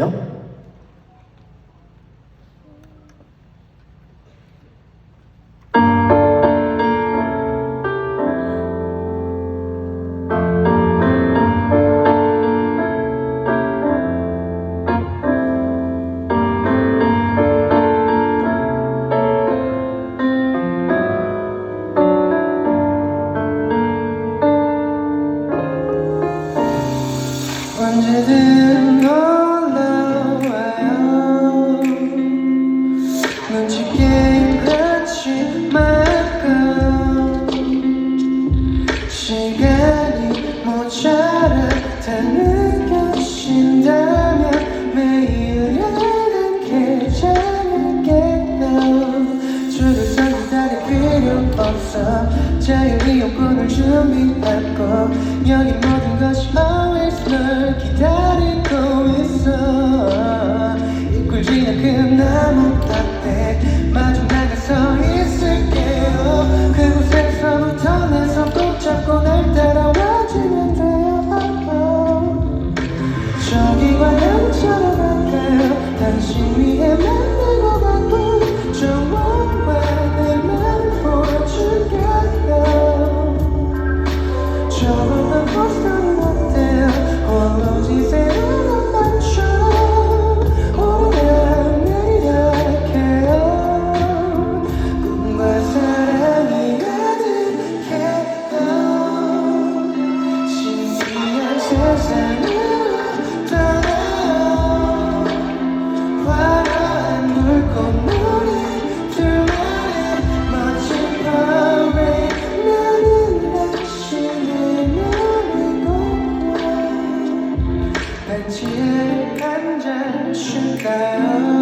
언 시간이 모자라 다 느껴진다면 매일 이렇게 잠을게요 줄을 서고 다닐 필요 없어. 자유의 욕구를 준비하고 여기 모든 것이 벤치에 앉아 쉴까요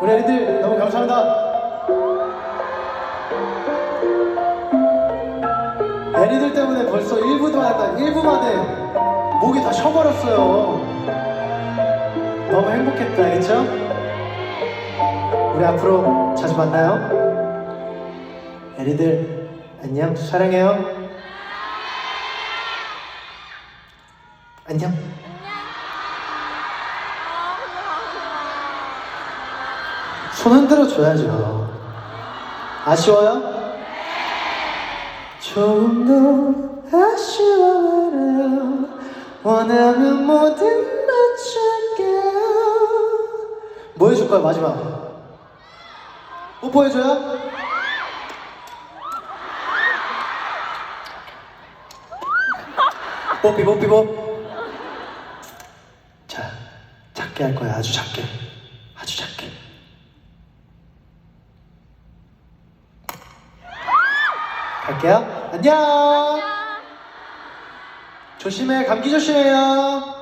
우리 애들 너무 감사합니다. 애리들 때문에 벌써 1부도 하다. 1부 만에 목이 다 쉬어버렸어요. 너무 행복했다. 알겠죠? 우리 앞으로 자주 만나요. 애리들 안녕. 사랑해요. 안녕 손 흔들어 줘야죠. 아쉬워요? 조금 더 아쉬워 말아요 원하면 뭐든 맞출게요. 뭐 해줄 거야 마지막? 뽀뽀해줘요? 뽀삐 뽀삐 뽀. 자, 작게 할 거야 아주 작게 갈게요. 안녕. 조심해, 감기 조심해요.